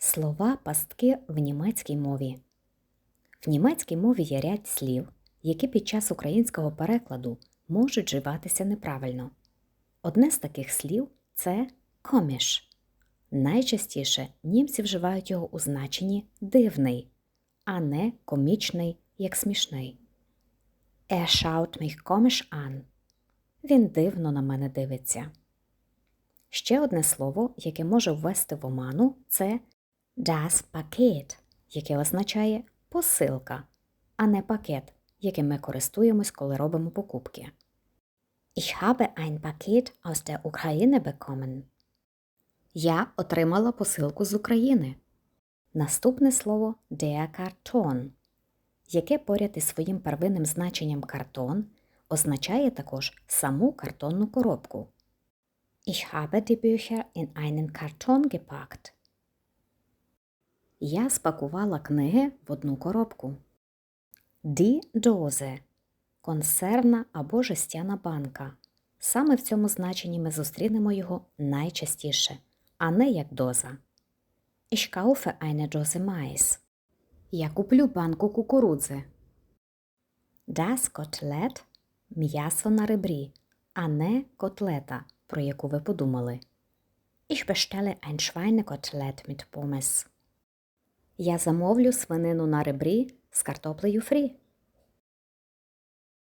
Слова пастки в німецькій мові. В німецькій мові є ряд слів, які під час українського перекладу можуть вживатися неправильно. Одне з таких слів це коміш. Найчастіше німці вживають його у значенні дивний, а не комічний, як смішний. Er schaut mich komisch an. Він дивно на мене дивиться. Ще одне слово, яке може ввести в оману, це das Paket, яке означає посилка, а не пакет, яким ми користуємось, коли робимо покупки. Ich habe ein Paket aus der Ukraine bekommen. Я отримала посилку з України. Наступне слово der Karton, яке поряд із своїм первинним значенням картон означає також саму картонну коробку. Ich habe die Bücher in einen Karton gepackt. Я спакувала книги в одну коробку. Die Dose – консервна або жестяна банка. Саме в цьому значенні ми зустрінемо його найчастіше, а не як доза. Ich kaufe eine Dose Mais. Я куплю банку кукурудзи. Das Kotelett – м'ясо на ребрі, а не котлета, про яку ви подумали. Ich bestelle ein Schweinekotelett mit Pommes. Я замовлю свинину на ребрі з картоплею фрі.